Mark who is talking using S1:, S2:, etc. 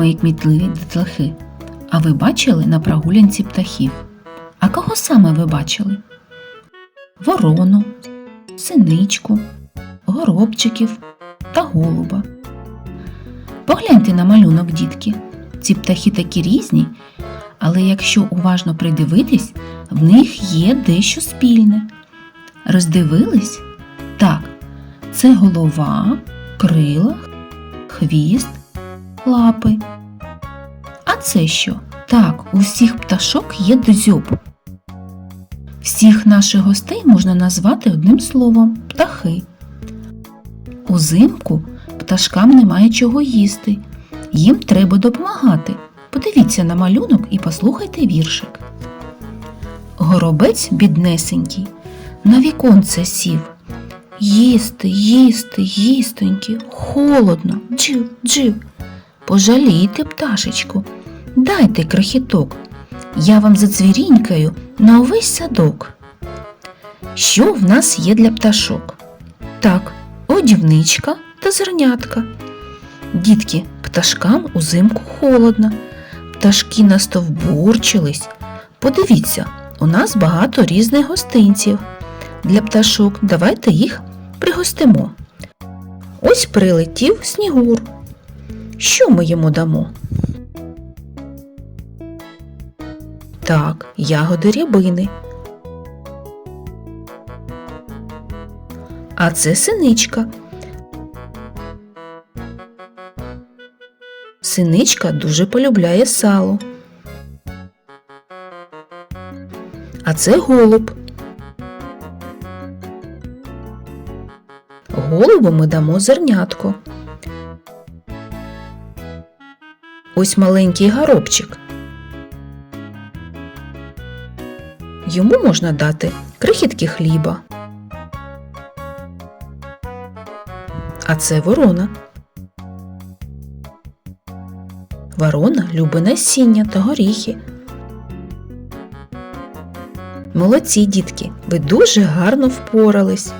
S1: мої кмітливі дітлахи. А ви бачили на прогулянці птахів? А кого саме ви бачили? Ворону, синичку, горобчиків та голуба. Погляньте на малюнок, дітки. Ці птахи такі різні, але якщо уважно придивитись, в них є дещо спільне. Роздивились? Так, це голова, крила, хвіст, лапи. А це що? Так, у всіх пташок є дзьоб. Всіх наших гостей можна назвати одним словом птахи. Узимку пташкам немає чого їсти. Їм треба допомагати. Подивіться на малюнок і послухайте віршик. Горобець біднесенький, на віконце сів. Їсти, їсти, їстоньки, холодно, джив, джив. Пожалійте, пташечку, дайте крихіток. Я вам зацвірінькаю на увесь садок. Що в нас є для пташок? Так, одівничка та зернятка. Дітки, пташкам узимку холодно. Пташки настовбурчились. Подивіться, у нас багато різних гостинців. Для пташок давайте їх пригостимо. Ось прилетів снігур. Що ми йому дамо? Так, ягоди рябини. А це синичка. Синичка дуже полюбляє сало. А це голуб. Голубу ми дамо зернятко. Ось маленький горобчик. Йому можна дати крихітки хліба. А це ворона. Ворона любить насіння та горіхи. Молодці, дітки, ви дуже гарно впорались.